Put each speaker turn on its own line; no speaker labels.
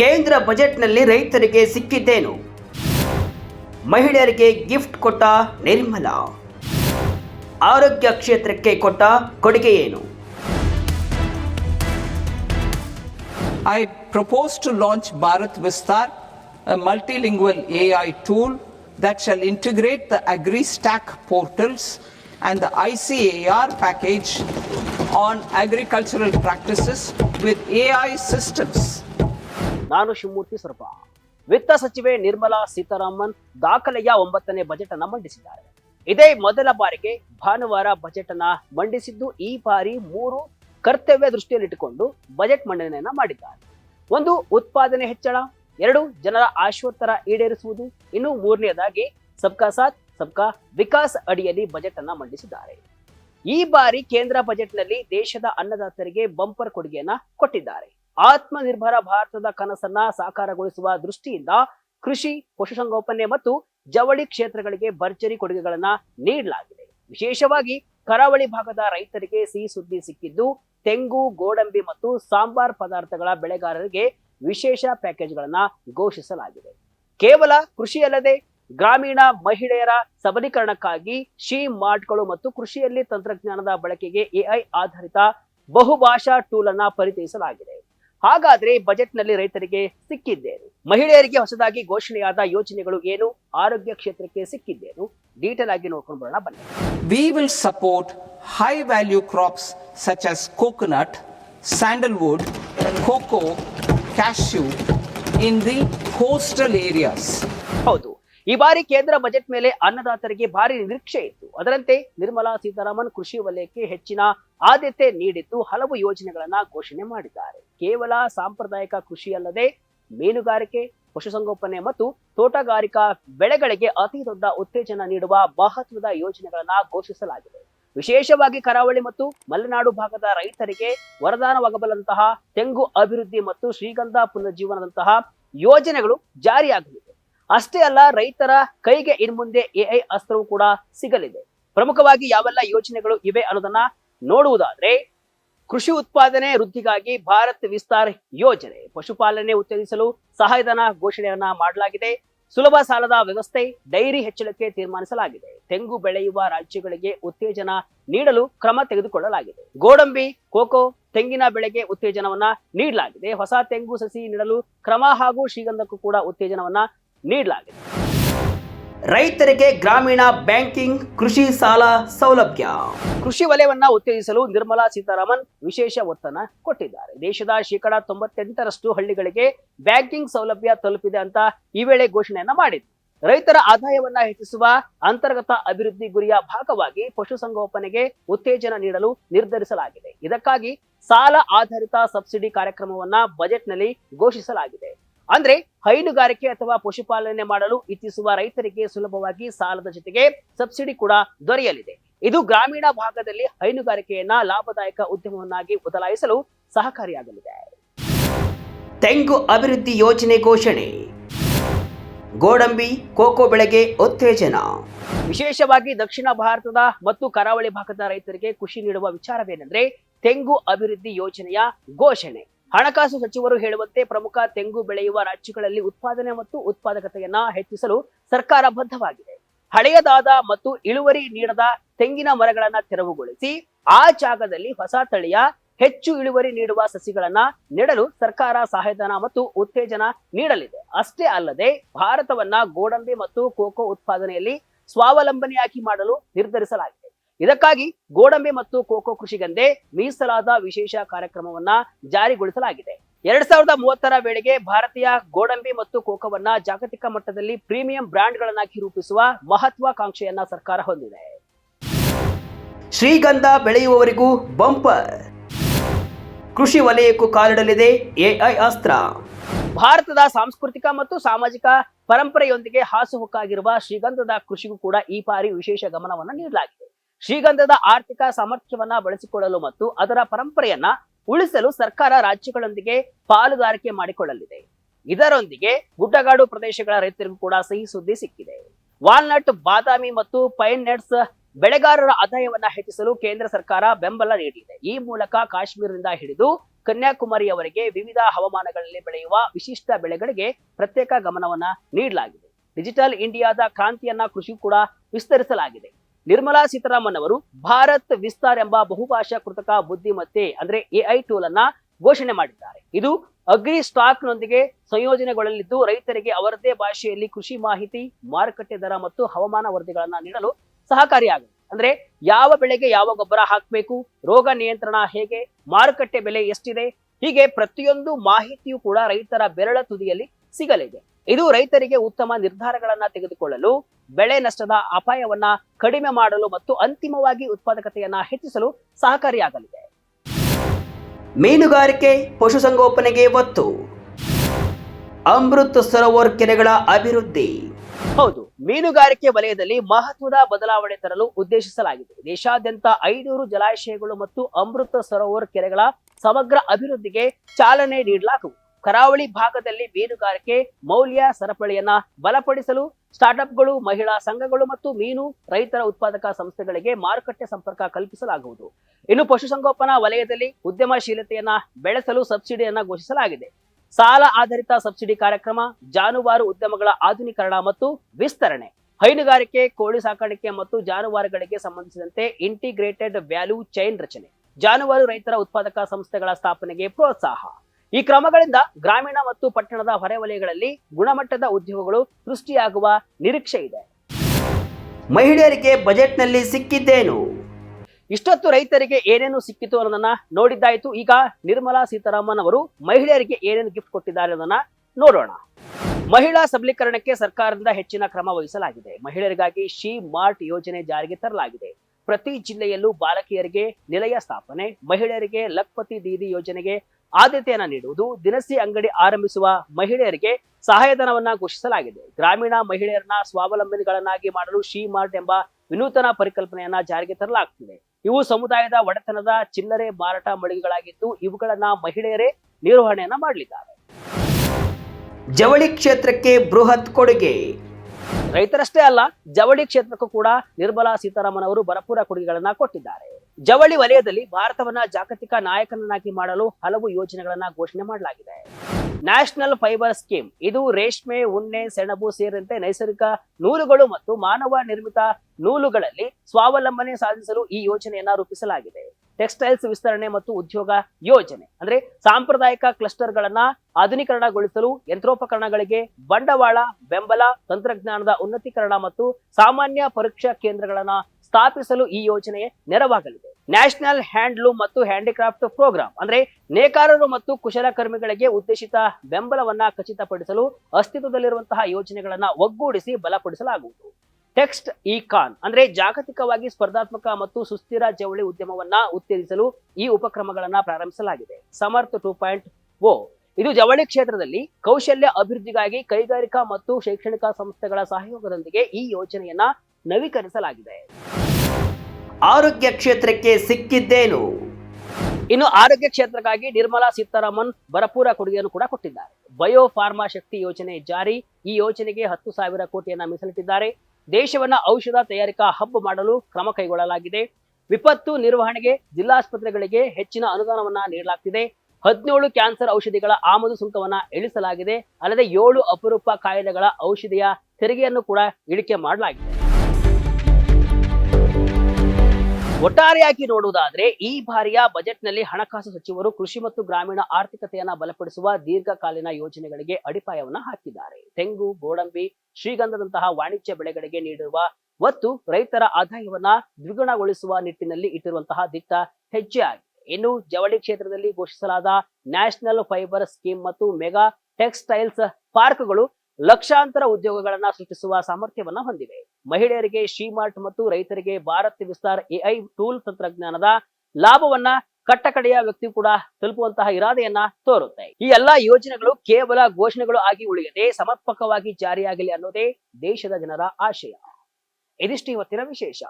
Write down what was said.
ಕೇಂದ್ರ ಬಜೆಟ್ನಲ್ಲಿ ರೈತರಿಗೆ ಸಿಕ್ಕಿದ್ದೇನು ಮಹಿಳೆಯರಿಗೆ ಗಿಫ್ಟ್ ಕೊಟ್ಟ ನಿರ್ಮಲಾ ಆರೋಗ್ಯ ಕ್ಷೇತ್ರಕ್ಕೆ ಕೊಟ್ಟ ಕೊಡುಗೆ ಏನು
I propose to launch Bharat Vistar, a multilingual AI tool that shall integrate the AgriStack portals and the ICAR package on agricultural practices with AI systems.
ನಾನು ಶಿವಮೂರ್ತಿ ಸ್ವರೂಪ ವಿತ್ತ ಸಚಿವೆ ನಿರ್ಮಲಾ ಸೀತಾರಾಮನ್ ದಾಖಲೆಯ ಒಂಬತ್ತನೇ ಬಜೆಟ್ ಅನ್ನ ಮಂಡಿಸಿದ್ದಾರೆ. ಇದೇ ಮೊದಲ ಬಾರಿಗೆ ಭಾನುವಾರ ಬಜೆಟ್ ಅನ್ನ ಮಂಡಿಸಿದ್ದು ಈ ಬಾರಿ ಮೂರು ಕರ್ತವ್ಯ ದೃಷ್ಟಿಯಲ್ಲಿಟ್ಟುಕೊಂಡು ಬಜೆಟ್ ಮಂಡನೆಯನ್ನ ಮಾಡಿದ್ದಾರೆ. ಒಂದು, ಉತ್ಪಾದನೆ ಹೆಚ್ಚಳ. ಎರಡು, ಜನರ ಆಶೋತ್ತರ ಈಡೇರಿಸುವುದು. ಇನ್ನು ಮೂರನೆಯದಾಗಿ ಸಬ್ಕಾ ಸಾಥ್, ಸಬ್ಕಾ ವಿಕಾಸ್ ಅಡಿಯಲ್ಲಿ ಬಜೆಟ್ ಅನ್ನ ಮಂಡಿಸಿದ್ದಾರೆ. ಈ ಬಾರಿ ಕೇಂದ್ರ ಬಜೆಟ್ನಲ್ಲಿ ದೇಶದ ಅನ್ನದಾತರಿಗೆ ಬಂಪರ್ ಕೊಡುಗೆಯನ್ನ ಕೊಟ್ಟಿದ್ದಾರೆ. ಆತ್ಮನಿರ್ಭರ ಭಾರತದ ಕನಸನ್ನ ಸಾಕಾರಗೊಳಿಸುವ ದೃಷ್ಟಿಯಿಂದ ಕೃಷಿ, ಪಶುಸಂಗೋಪನೆ ಮತ್ತು ಜವಳಿ ಕ್ಷೇತ್ರಗಳಿಗೆ ಭರ್ಜರಿ ಕೊಡುಗೆಗಳನ್ನ ನೀಡಲಾಗಿದೆ. ವಿಶೇಷವಾಗಿ ಕರಾವಳಿ ಭಾಗದ ರೈತರಿಗೆ ಸಿಹಿ ಸುದ್ದಿ ಸಿಕ್ಕಿದ್ದು, ತೆಂಗು, ಗೋಡಂಬಿ ಮತ್ತು ಸಾಂಬಾರ್ ಪದಾರ್ಥಗಳ ಬೆಳೆಗಾರರಿಗೆ ವಿಶೇಷ ಪ್ಯಾಕೇಜ್ಗಳನ್ನ ಘೋಷಿಸಲಾಗಿದೆ. ಕೇವಲ ಕೃಷಿಯಲ್ಲದೆ ಗ್ರಾಮೀಣ ಮಹಿಳೆಯರ ಸಬಲೀಕರಣಕ್ಕಾಗಿ ಶಿ ಮಾರ್ಟ್ಗಳು ಮತ್ತು ಕೃಷಿಯಲ್ಲಿ ತಂತ್ರಜ್ಞಾನದ ಬಳಕೆಗೆ ಎಐ ಆಧಾರಿತ ಬಹುಭಾಷಾ ಟೂಲ್ ಅನ್ನ ಪರಿಚಯಿಸಲಾಗಿದೆ. ಹಾಗಾದ್ರೆ ಬಜೆಟ್ನಲ್ಲಿ ರೈತರಿಗೆ ಸಿಕ್ಕಿದ್ದೇನು? ಮಹಿಳೆಯರಿಗೆ ಹೊಸದಾಗಿ ಘೋಷಣೆಯಾದ ಯೋಜನೆಗಳು ಏನು? ಆರೋಗ್ಯ ಕ್ಷೇತ್ರಕ್ಕೆ ಸಿಕ್ಕಿದ್ದೇನು? ಡೀಟೇಲ್ ಆಗಿ ನೋಡ್ಕೊಂಡು ಬರೋಣ ಬನ್ನಿ.
We will support high value crops such as coconut sandalwood cocoa, cashew in the coastal areas
ಹೌದು. ಈ ಬಾರಿ ಕೇಂದ್ರ ಬಜೆಟ್ ಮೇಲೆ ಅನ್ನದಾತರಿಗೆ ಭಾರಿ ನಿರೀಕ್ಷೆ ಇತ್ತು. ಅದರಂತೆ ನಿರ್ಮಲಾ ಸೀತಾರಾಮನ್ ಕೃಷಿ ವಲಯಕ್ಕೆ ಹೆಚ್ಚಿನ ಆದ್ಯತೆ ನೀಡಿದ್ದು ಹಲವು ಯೋಜನೆಗಳನ್ನ ಘೋಷಣೆ ಮಾಡಿದ್ದಾರೆ. ಕೇವಲ ಸಾಂಪ್ರದಾಯಿಕ ಕೃಷಿ ಅಲ್ಲದೆ ಮೀನುಗಾರಿಕೆ, ಪಶುಸಂಗೋಪನೆ ಮತ್ತು ತೋಟಗಾರಿಕಾ ಬೆಳೆಗಳಿಗೆ ಅತಿ ದೊಡ್ಡ ಉತ್ತೇಜನ ನೀಡುವ ಮಹತ್ವದ ಯೋಜನೆಗಳನ್ನ ಘೋಷಿಸಲಾಗಿದೆ. ವಿಶೇಷವಾಗಿ ಕರಾವಳಿ ಮತ್ತು ಮಲೆನಾಡು ಭಾಗದ ರೈತರಿಗೆ ವರದಾನವಾಗಬಲ್ಲಂತಹ ತೆಂಗು ಅಭಿವೃದ್ಧಿ ಮತ್ತು ಶ್ರೀಗಂಧ ಪುನರ್ಜೀವನದಂತಹ ಯೋಜನೆಗಳು ಜಾರಿಯಾಗಲಿದೆ ಅಷ್ಟೇ ಅಲ್ಲ, ರೈತರ ಕೈಗೆ ಇನ್ಮುಂದೆ ಎಐ ಅಸ್ತ್ರವೂ ಕೂಡ ಸಿಗಲಿದೆ. ಪ್ರಮುಖವಾಗಿ ಯಾವೆಲ್ಲ ಯೋಜನೆಗಳು ಇವೆ ಅನ್ನೋದನ್ನ ನೋಡುವುದಾದ್ರೆ ಕೃಷಿ ಉತ್ಪಾದನೆ ವೃದ್ಧಿಗಾಗಿ ಭಾರತ್ ವಿಸ್ತಾರ್ ಯೋಜನೆ ಪಶುಪಾಲನೆ ಉತ್ತೇಜಿಸಲು ಸಹಾಯಧನ ಘೋಷಣೆಯನ್ನ ಮಾಡಲಾಗಿದೆ. ಸುಲಭ ಸಾಲದ ವ್ಯವಸ್ಥೆ, ಡೈರಿ ಹೆಚ್ಚಳಕ್ಕೆ ತೀರ್ಮಾನಿಸಲಾಗಿದೆ. ತೆಂಗು ಬೆಳೆಯುವ ರಾಜ್ಯಗಳಿಗೆ ಉತ್ತೇಜನ ನೀಡಲು ಕ್ರಮ ತೆಗೆದುಕೊಳ್ಳಲಾಗಿದೆ. ಗೋಡಂಬಿ, ಕೋಕೋ ತೆಂಗಿನ ಬೆಳೆಗೆ ಉತ್ತೇಜನವನ್ನ ನೀಡಲಾಗಿದೆ. ಹೊಸ ತೆಂಗು ಸಸಿ ನೀಡಲು ಕ್ರಮ ಹಾಗೂ ಶ್ರೀಗಂಧಕ್ಕೂ ಕೂಡ ಉತ್ತೇಜನವನ್ನ ನೀಡಲಾಗಿದೆ.
ರೈತರಿಗೆ ಗ್ರಾಮೀಣ ಬ್ಯಾಂಕಿಂಗ್ ಕೃಷಿ ಸಾಲ ಸೌಲಭ್ಯ.
ಕೃಷಿ ವಲಯವನ್ನ ಉತ್ತೇಜಿಸಲು ನಿರ್ಮಲಾ ಸೀತಾರಾಮನ್ ವಿಶೇಷ ಒತ್ತನ್ನ ಕೊಟ್ಟಿದ್ದಾರೆ. ದೇಶದ ಶೇಕಡ ತೊಂಬತ್ತೆಂಟರಷ್ಟು ಹಳ್ಳಿಗಳಿಗೆ ಬ್ಯಾಂಕಿಂಗ್ ಸೌಲಭ್ಯ ತಲುಪಿದೆ ಅಂತ ಈ ವೇಳೆ ಘೋಷಣೆಯನ್ನ ಮಾಡಿದ್ರು. ರೈತರ ಆದಾಯವನ್ನ ಹೆಚ್ಚಿಸುವ ಅಂತರ್ಗತ ಅಭಿವೃದ್ಧಿ ಗುರಿಯ ಭಾಗವಾಗಿ ಪಶುಸಂಗೋಪನೆಗೆ ಉತ್ತೇಜನ ನೀಡಲು ನಿರ್ಧರಿಸಲಾಗಿದೆ. ಇದಕ್ಕಾಗಿ ಸಾಲ ಆಧಾರಿತ ಸಬ್ಸಿಡಿ ಕಾರ್ಯಕ್ರಮವನ್ನ ಬಜೆಟ್ನಲ್ಲಿ ಘೋಷಿಸಲಾಗಿದೆ. ಅಂದ್ರೆ ಹೈನುಗಾರಿಕೆ ಅಥವಾ ಪಶುಪಾಲನೆ ಮಾಡಲು ಇಚ್ಛಿಸುವ ರೈತರಿಗೆ ಸುಲಭವಾಗಿ ಸಾಲದ ಜೊತೆಗೆ ಸಬ್ಸಿಡಿ ಕೂಡ ದೊರೆಯಲಿದೆ. ಇದು ಗ್ರಾಮೀಣ ಭಾಗದಲ್ಲಿ ಹೈನುಗಾರಿಕೆಯನ್ನ ಲಾಭದಾಯಕ ಉದ್ಯಮವನ್ನಾಗಿ ಬದಲಾಯಿಸಲು ಸಹಕಾರಿಯಾಗಲಿದೆ.
ತೆಂಗು ಅಭಿವೃದ್ಧಿ ಯೋಜನೆ ಘೋಷಣೆ. ಗೋಡಂಬಿ ಕೋಕೋ ಬೆಳೆಗೆ ಉತ್ತೇಜನ.
ವಿಶೇಷವಾಗಿ ದಕ್ಷಿಣ ಭಾರತದ ಮತ್ತು ಕರಾವಳಿ ಭಾಗದ ರೈತರಿಗೆ ಖುಷಿ ನೀಡುವ ವಿಚಾರವೇನೆಂದ್ರೆ ತೆಂಗು ಅಭಿವೃದ್ಧಿ ಯೋಜನೆಯ ಘೋಷಣೆ. ಹಣಕಾಸು ಸಚಿವರು ಹೇಳುವಂತೆ ಪ್ರಮುಖ ತೆಂಗು ಬೆಳೆಯುವ ರಾಜ್ಯಗಳಲ್ಲಿ ಉತ್ಪಾದನೆ ಮತ್ತು ಉತ್ಪಾದಕತೆಯನ್ನ ಹೆಚ್ಚಿಸಲು ಸರ್ಕಾರ ಬದ್ಧವಾಗಿದೆ. ಹಳೆಯದಾದ ಮತ್ತು ಇಳುವರಿ ನೀಡದ ತೆಂಗಿನ ಮರಗಳನ್ನ ತೆರವುಗೊಳಿಸಿ, ಆ ಜಾಗದಲ್ಲಿ ಹೊಸ ತಳಿಯ ಹೆಚ್ಚು ಇಳುವರಿ ನೀಡುವ ಸಸಿಗಳನ್ನ ನೆಡಲು ಸರ್ಕಾರ ಸಹಾಯಧನ ಮತ್ತು ಉತ್ತೇಜನ ನೀಡಲಿದೆ. ಅಷ್ಟೇ ಅಲ್ಲದೆ, ಭಾರತವನ್ನ ಗೋಡಂಬಿ ಮತ್ತು ಕೋಕೋ ಉತ್ಪಾದನೆಯಲ್ಲಿ ಸ್ವಾವಲಂಬನೆಯಾಗಿ ಮಾಡಲು ನಿರ್ಧರಿಸಲಾಗಿದೆ. ಇದಕ್ಕಾಗಿ ಗೋಡಂಬಿ ಮತ್ತು ಕೋಕೋ ಕೃಷಿಗಂದೆ ಮೀಸಲಾದ ವಿಶೇಷ ಕಾರ್ಯಕ್ರಮವನ್ನ ಜಾರಿಗೊಳಿಸಲಾಗಿದೆ. ಎರಡ್ ಸಾವಿರದ ಮೂವತ್ತರ ವೇಳೆಗೆ ಭಾರತೀಯ ಗೋಡಂಬಿ ಮತ್ತು ಕೋಕೋವನ್ನ ಜಾಗತಿಕ ಮಟ್ಟದಲ್ಲಿ ಪ್ರೀಮಿಯಂ ಬ್ರ್ಯಾಂಡ್ಗಳನ್ನಾಗಿ ರೂಪಿಸುವ ಮಹತ್ವಾಕಾಂಕ್ಷೆಯನ್ನ ಸರ್ಕಾರ ಹೊಂದಿದೆ.
ಶ್ರೀಗಂಧ ಬೆಳೆಯುವವರಿಗೂ ಬಂಪರ್. ಕೃಷಿ ವಲಯಕ್ಕೂ ಕಾಲಿಡಲಿದೆ ಎಐ ಅಸ್ತ್ರ.
ಭಾರತದ ಸಾಂಸ್ಕೃತಿಕ ಮತ್ತು ಸಾಮಾಜಿಕ ಪರಂಪರೆಯೊಂದಿಗೆ ಹಾಸುಹೊಕ್ಕಾಗಿರುವ ಶ್ರೀಗಂಧದ ಕೃಷಿಗೂ ಕೂಡ ಈ ಬಾರಿ ವಿಶೇಷ ಗಮನವನ್ನು ನೀಡಲಾಗಿದೆ. ಶ್ರೀಗಂಧದ ಆರ್ಥಿಕ ಸಾಮರ್ಥ್ಯವನ್ನ ಬಳಸಿಕೊಳ್ಳಲು ಮತ್ತು ಅದರ ಪರಂಪರೆಯನ್ನ ಉಳಿಸಲು ಸರ್ಕಾರ ರಾಜ್ಯಗಳೊಂದಿಗೆ ಪಾಲುದಾರಿಕೆ ಮಾಡಿಕೊಳ್ಳಲಿದೆ. ಇದರೊಂದಿಗೆ ಗುಡ್ಡಗಾಡು ಪ್ರದೇಶಗಳ ರೈತರಿಗೂ ಕೂಡ ಸಹಿ ಸುದ್ದಿ ಸಿಕ್ಕಿದೆ. ವಾಲ್ನಟ್, ಬಾದಾಮಿ ಮತ್ತು ಪೈನ್ ನಟ್ಸ್ ಬೆಳೆಗಾರರ ಆದಾಯವನ್ನ ಹೆಚ್ಚಿಸಲು ಕೇಂದ್ರ ಸರ್ಕಾರ ಬೆಂಬಲ ನೀಡಿದೆ ಈ ಮೂಲಕ ಕಾಶ್ಮೀರದಿಂದ ಹಿಡಿದು ಕನ್ಯಾಕುಮಾರಿಯವರೆಗೆ ವಿವಿಧ ಹವಾಮಾನಗಳಲ್ಲಿ ಬೆಳೆಯುವ ವಿಶಿಷ್ಟ ಬೆಳೆಗಳಿಗೆ ಪ್ರತ್ಯೇಕ ಗಮನವನ್ನ ನೀಡಲಾಗಿದೆ. ಡಿಜಿಟಲ್ ಇಂಡಿಯಾದ ಕ್ರಾಂತಿಯನ್ನ ಕೃಷಿ ಕೂಡ ವಿಸ್ತರಿಸಲಾಗಿದೆ. ನಿರ್ಮಲಾ ಸೀತಾರಾಮನ್ ಅವರು ಭಾರತ್ ವಿಸ್ತಾರ್ ಎಂಬ ಬಹುಭಾಷಾ ಕೃತಕ ಬುದ್ಧಿಮತ್ತೆ ಅಂದ್ರೆ ಎಐ ಟೂಲ್ ಅನ್ನ ಘೋಷಣೆ ಮಾಡಿದ್ದಾರೆ. ಇದು ಅಗ್ರಿ ಸ್ಟಾಕ್ ನೊಂದಿಗೆ ಸಂಯೋಜನೆಗೊಳ್ಳಲಿದ್ದು ರೈತರಿಗೆ ಅವರದೇ ಭಾಷೆಯಲ್ಲಿ ಕೃಷಿ ಮಾಹಿತಿ, ಮಾರುಕಟ್ಟೆ ದರ ಮತ್ತು ಹವಾಮಾನ ವರದಿಗಳನ್ನ ನೀಡಲು ಸಹಕಾರಿಯಾಗುತ್ತೆ ಅಂದ್ರೆ ಯಾವ ಬೆಳೆಗೆ ಯಾವ ಗೊಬ್ಬರ ಹಾಕಬೇಕು, ರೋಗ ನಿಯಂತ್ರಣ ಹೇಗೆ, ಮಾರುಕಟ್ಟೆ ಬೆಲೆ ಎಷ್ಟಿದೆ, ಹೀಗೆ ಪ್ರತಿಯೊಂದು ಮಾಹಿತಿಯು ಕೂಡ ರೈತರ ಬೆರಳ ತುದಿಯಲ್ಲಿ ಸಿಗಲಿದೆ. ಇದು ರೈತರಿಗೆ ಉತ್ತಮ ನಿರ್ಧಾರಗಳನ್ನ ತೆಗೆದುಕೊಳ್ಳಲು ಬೆಳೆ ನಷ್ಟದ ಅಪಾಯವನ್ನ ಕಡಿಮೆ ಮಾಡಲು ಮತ್ತು ಅಂತಿಮವಾಗಿ ಉತ್ಪಾದಕತೆಯನ್ನ ಹೆಚ್ಚಿಸಲು ಸಹಕಾರಿಯಾಗಲಿದೆ.
ಮೀನುಗಾರಿಕೆ ಪಶುಸಂಗೋಪನೆಗೆ ಒತ್ತು. ಅಮೃತ ಸರೋವರ್ ಕೆರೆಗಳ ಅಭಿವೃದ್ಧಿ.
ಹೌದು ಮೀನುಗಾರಿಕೆ ವಲಯದಲ್ಲಿ ಮಹತ್ವದ ಬದಲಾವಣೆ ತರಲು ಉದ್ದೇಶಿಸಲಾಗಿದೆ. ದೇಶಾದ್ಯಂತ ಐನೂರು ಜಲಾಶಯಗಳು ಮತ್ತು ಅಮೃತ ಸರೋವರ್ ಕೆರೆಗಳ ಸಮಗ್ರ ಅಭಿವೃದ್ಧಿಗೆ ಚಾಲನೆ ನೀಡಲಾಗುವುದು. ಕರಾವಳಿ ಭಾಗದಲ್ಲಿ ಮೀನುಗಾರಿಕೆ, ಮೌಲ್ಯ ಸರಪಳಿಯನ್ನ ಬಲಪಡಿಸಲು ಸ್ಟಾರ್ಟ್ಅಪ್ಗಳು, ಮಹಿಳಾ ಸಂಘಗಳು ಮತ್ತು ಮೀನು ರೈತರ ಉತ್ಪಾದಕ ಸಂಸ್ಥೆಗಳಿಗೆ ಮಾರುಕಟ್ಟೆ ಸಂಪರ್ಕ ಕಲ್ಪಿಸಲಾಗುವುದು. ಇನ್ನು ಪಶುಸಂಗೋಪನಾ ವಲಯದಲ್ಲಿ ಉದ್ಯಮಶೀಲತೆಯನ್ನ ಬೆಳೆಸಲು ಸಬ್ಸಿಡಿಯನ್ನ ಘೋಷಿಸಲಾಗಿದೆ. ಸಾಲ ಆಧಾರಿತ ಸಬ್ಸಿಡಿ ಕಾರ್ಯಕ್ರಮ, ಜಾನುವಾರು ಉದ್ಯಮಗಳ ಆಧುನೀಕರಣ ಮತ್ತು ವಿಸ್ತರಣೆ. ಹೈನುಗಾರಿಕೆ, ಕೋಳಿ ಸಾಕಾಣಿಕೆ ಮತ್ತು ಜಾನುವಾರುಗಳಿಗೆ ಸಂಬಂಧಿಸಿದಂತೆ ಇಂಟಿಗ್ರೇಟೆಡ್ ವ್ಯಾಲ್ಯೂ ಚೈನ್ ರಚನೆ. ಜಾನುವಾರು ರೈತರ ಉತ್ಪಾದಕ ಸಂಸ್ಥೆಗಳ ಸ್ಥಾಪನೆಗೆ ಪ್ರೋತ್ಸಾಹ. ಈ ಕ್ರಮಗಳಿಂದ ಗ್ರಾಮೀಣ ಮತ್ತು ಪಟ್ಟಣದ ಹೊರವಲಯಗಳಲ್ಲಿ ಗುಣಮಟ್ಟದ ಉದ್ಯೋಗಗಳು ಸೃಷ್ಟಿಯಾಗುವ ನಿರೀಕ್ಷೆ ಇದೆ.
ಮಹಿಳೆಯರಿಗೆ ಬಜೆಟ್ನಲ್ಲಿ ಸಿಕ್ಕಿದ್ದೇನು?
ಇಷ್ಟೊತ್ತು ರೈತರಿಗೆ ಏನೇನು ಸಿಕ್ಕಿತು ಅನ್ನೋದನ್ನ ನೋಡಿದ್ದಾಯ್ತು. ಈಗ ನಿರ್ಮಲಾ ಸೀತಾರಾಮನ್ ಅವರು ಮಹಿಳೆಯರಿಗೆ ಏನೇನು ಗಿಫ್ಟ್ ಕೊಟ್ಟಿದ್ದಾರೆ ಅನ್ನೋದನ್ನ ನೋಡೋಣ. ಮಹಿಳಾ ಸಬಲೀಕರಣಕ್ಕೆ ಸರ್ಕಾರದಿಂದ ಹೆಚ್ಚಿನ ಕ್ರಮ ವಹಿಸಲಾಗಿದೆ. ಮಹಿಳೆಯರಿಗಾಗಿ ಶಿ ಮಾರ್ಟ್ ಯೋಜನೆ ಜಾರಿಗೆ ತರಲಾಗಿದೆ. ಪ್ರತಿ ಜಿಲ್ಲೆಯಲ್ಲೂ ಬಾಲಕಿಯರಿಗೆ ನಿಲಯ ಸ್ಥಾಪನೆ, ಮಹಿಳೆಯರಿಗೆ ಲಖ್ಪತಿ ದೀದಿ ಯೋಜನೆಗೆ ಆದ್ಯತೆಯನ್ನ ನೀಡುವುದು, ದಿನಸಿ ಅಂಗಡಿ ಆರಂಭಿಸುವ ಮಹಿಳೆಯರಿಗೆ ಸಹಾಯಧನವನ್ನ ಘೋಷಿಸಲಾಗಿದೆ. ಗ್ರಾಮೀಣ ಮಹಿಳೆಯರನ್ನ ಸ್ವಾವಲಂಬಿಗಳನ್ನಾಗಿ ಮಾಡಲು ಶಿ ಮಾರ್ಟ್ ಎಂಬ ವಿನೂತನ ಪರಿಕಲ್ಪನೆಯನ್ನ ಜಾರಿಗೆ ತರಲಾಗುತ್ತಿದೆ ಇವು ಸಮುದಾಯದ ಒಡೆತನದ ಚಿಲ್ಲರೆ ಮಾರಾಟ ಮಳಿಗೆಗಳಾಗಿದ್ದು, ಇವುಗಳನ್ನ ಮಹಿಳೆಯರೇ ನಿರ್ವಹಣೆಯನ್ನ ಮಾಡಲಿದ್ದಾರೆ.
ಜವಳಿ ಕ್ಷೇತ್ರಕ್ಕೆ ಬೃಹತ್ ಕೊಡುಗೆ
ರೈತರಷ್ಟೇ ಅಲ್ಲ, ಜವಳಿ ಕ್ಷೇತ್ರಕ್ಕೂ ಕೂಡ ನಿರ್ಮಲಾ ಸೀತಾರಾಮನ್ ಅವರು ಭರಪೂರ ಕೊಡುಗೆಗಳನ್ನ ಕೊಟ್ಟಿದ್ದಾರೆ. ಜವಳಿ ವಲಯದಲ್ಲಿ ಭಾರತವನ್ನ ಜಾಗತಿಕ ನಾಯಕನನ್ನಾಗಿ ಮಾಡಲು ಹಲವು ಯೋಜನೆಗಳನ್ನ ಘೋಷಣೆ ಮಾಡಲಾಗಿದೆ. ನ್ಯಾಷನಲ್ ಫೈಬರ್ ಸ್ಕೀಮ್, ಇದು ರೇಷ್ಮೆ, ಉಣ್ಣೆ, ಸೆಣಬು ಸೇರಿದಂತೆ ನೈಸರ್ಗಿಕ ನೂಲುಗಳು ಮತ್ತು ಮಾನವ ನಿರ್ಮಿತ ನೂಲುಗಳಲ್ಲಿ ಸ್ವಾವಲಂಬನೆ ಸಾಧಿಸಲು ಈ ಯೋಜನೆಯನ್ನ ರೂಪಿಸಲಾಗಿದೆ. ಟೆಕ್ಸ್ಟೈಲ್ಸ್ ವಿಸ್ತರಣೆ ಮತ್ತು ಉದ್ಯೋಗ ಯೋಜನೆ, ಅಂದ್ರೆ ಸಾಂಪ್ರದಾಯಿಕ ಕ್ಲಸ್ಟರ್ ಗಳನ್ನ ಆಧುನೀಕರಣಗೊಳಿಸಲು ಯಂತ್ರೋಪಕರಣಗಳಿಗೆ ಬಂಡವಾಳ, ಬೆಂಬಲ, ತಂತ್ರಜ್ಞಾನದ ಉನ್ನತೀಕರಣ ಮತ್ತು ಸಾಮಾನ್ಯ ಪರೀಕ್ಷಾ ಕೇಂದ್ರಗಳನ್ನ ಸ್ಥಾಪಿಸಲು ಈ ಯೋಜನೆ ನೆರವಾಗಲಿದೆ. ನ್ಯಾಷನಲ್ ಹ್ಯಾಂಡ್ಲೂಮ್ ಮತ್ತು ಹ್ಯಾಂಡಿಕ್ರಾಫ್ಟ್ ಪ್ರೋಗ್ರಾಂ, ಅಂದ್ರೆ ನೇಕಾರರು ಮತ್ತು ಕುಶಲಕರ್ಮಿಗಳಿಗೆ ಉದ್ದೇಶಿತ ಬೆಂಬಲವನ್ನ ಖಚಿತಪಡಿಸಲು ಅಸ್ತಿತ್ವದಲ್ಲಿರುವಂತಹ ಯೋಜನೆಗಳನ್ನ ಒಗ್ಗೂಡಿಸಿ ಬಲಪಡಿಸಲಾಗುವುದು. ಟೆಕ್ಸ್ಟ್ ಇ ಕಾನ್ ಅಂದ್ರೆ ಜಾಗತಿಕವಾಗಿ ಸ್ಪರ್ಧಾತ್ಮಕ ಮತ್ತು ಸುಸ್ಥಿರ ಜವಳಿ ಉದ್ಯಮವನ್ನ ಉತ್ತೇಜಿಸಲು ಈ ಉಪಕ್ರಮಗಳನ್ನ ಪ್ರಾರಂಭಿಸಲಾಗಿದೆ. ಸಮರ್ಥ ಟೂ ಪಾಯಿಂಟ್ ಓ ಇದು ಜವಳಿ ಕ್ಷೇತ್ರದಲ್ಲಿ ಕೌಶಲ್ಯ ಅಭಿವೃದ್ಧಿಗಾಗಿ ಕೈಗಾರಿಕಾ ಮತ್ತು ಶೈಕ್ಷಣಿಕ ಸಂಸ್ಥೆಗಳ ಸಹಯೋಗದೊಂದಿಗೆ ಈ ಯೋಜನೆಯನ್ನ ನವೀಕರಿಸಲಾಗಿದೆ.
ಆರೋಗ್ಯ ಕ್ಷೇತ್ರಕ್ಕೆ ಸಿಕ್ಕಿದ್ದೇನು?
ಇನ್ನು ಆರೋಗ್ಯ ಕ್ಷೇತ್ರಕ್ಕಾಗಿ ನಿರ್ಮಲಾ ಸೀತಾರಾಮನ್ ಭರಪೂರ ಕೊಡುಗೆಯನ್ನು ಕೂಡ ಕೊಟ್ಟಿದ್ದಾರೆ. ಬಯೋಫಾರ್ಮಾ ಶಕ್ತಿ ಯೋಜನೆ ಜಾರಿ. ಈ ಯೋಜನೆಗೆ ಹತ್ತು ಸಾವಿರ ಕೋಟಿಯನ್ನ ಮೀಸಲಿಟ್ಟಿದ್ದಾರೆ. ದೇಶವನ್ನ ಔಷಧ ತಯಾರಿಕಾ ಹಬ್ ಮಾಡಲು ಕ್ರಮ ಕೈಗೊಳ್ಳಲಾಗಿದೆ. ವಿಪತ್ತು ನಿರ್ವಹಣೆಗೆ ಜಿಲ್ಲಾಸ್ಪತ್ರೆಗಳಿಗೆ ಹೆಚ್ಚಿನ ಅನುದಾನವನ್ನ ನೀಡಲಾಗ್ತಿದೆ. ಹದಿನೇಳು ಕ್ಯಾನ್ಸರ್ ಔಷಧಿಗಳ ಆಮದು ಸುಂಕವನ್ನ ಇಳಿಸಲಾಗಿದೆ. ಅಲ್ಲದೆ ಏಳು ಅಪರೂಪ ಕಾಯಿಲೆಗಳ ಔಷಧಿಯ ತೆರಿಗೆಯನ್ನು ಕೂಡ ಇಳಿಕೆ ಮಾಡಲಾಗಿದೆ. ಒಟ್ಟಾರೆಯಾಗಿ ನೋಡುವುದಾದ್ರೆ, ಈ ಬಾರಿಯ ಬಜೆಟ್ನಲ್ಲಿ ಹಣಕಾಸು ಸಚಿವರು ಕೃಷಿ ಮತ್ತು ಗ್ರಾಮೀಣ ಆರ್ಥಿಕತೆಯನ್ನ ಬಲಪಡಿಸುವ ದೀರ್ಘಕಾಲೀನ ಯೋಜನೆಗಳಿಗೆ ಅಡಿಪಾಯವನ್ನ ಹಾಕಿದ್ದಾರೆ. ತೆಂಗು, ಗೋಡಂಬಿ, ಶ್ರೀಗಂಧದಂತಹ ವಾಣಿಜ್ಯ ಬೆಳೆಗಳಿಗೆ ನೀಡಿರುವ ಒತ್ತು ರೈತರ ಆದಾಯವನ್ನ ದ್ವಿಗುಣಗೊಳಿಸುವ ನಿಟ್ಟಿನಲ್ಲಿ ಇಟ್ಟಿರುವಂತಹ ದಿಟ್ಟ ಹೆಜ್ಜೆ ಆಗಿದೆ ಇನ್ನು ಜವಳಿ ಕ್ಷೇತ್ರದಲ್ಲಿ ಘೋಷಿಸಲಾದ ನ್ಯಾಷನಲ್ ಫೈಬರ್ ಸ್ಕೀಮ್ ಮತ್ತು ಮೆಗಾ ಟೆಕ್ಸ್ಟೈಲ್ಸ್ ಪಾರ್ಕ್ಗಳು ಲಕ್ಷಾಂತರ ಉದ್ಯೋಗಗಳನ್ನ ಸೃಷ್ಟಿಸುವ ಸಾಮರ್ಥ್ಯವನ್ನ ಹೊಂದಿವೆ ಮಹಿಳೆಯರಿಗೆ ಶ್ರೀಮಾರ್ಟ್ ಮತ್ತು ರೈತರಿಗೆ ಭಾರತ್ ವಿಸ್ತಾರ್ ಎಐ ಟೂಲ್ ತಂತ್ರಜ್ಞಾನದ ಲಾಭವನ್ನ ಕಟ್ಟಕಡೆಯ ವ್ಯಕ್ತಿ ಕೂಡ ತಲುಪುವಂತಹ ಇರಾದೆಯನ್ನ ತೋರುತ್ತೆ. ಈ ಎಲ್ಲಾ ಯೋಜನೆಗಳು ಕೇವಲ ಘೋಷಣೆಗಳು ಆಗಿ ಉಳಿಯದೆ ಸಮರ್ಪಕವಾಗಿ ಜಾರಿಯಾಗಲಿ ಅನ್ನೋದೇ ದೇಶದ ಜನರ ಆಶಯ. ಇದಿಷ್ಟು ಇವತ್ತಿನ ವಿಶೇಷ.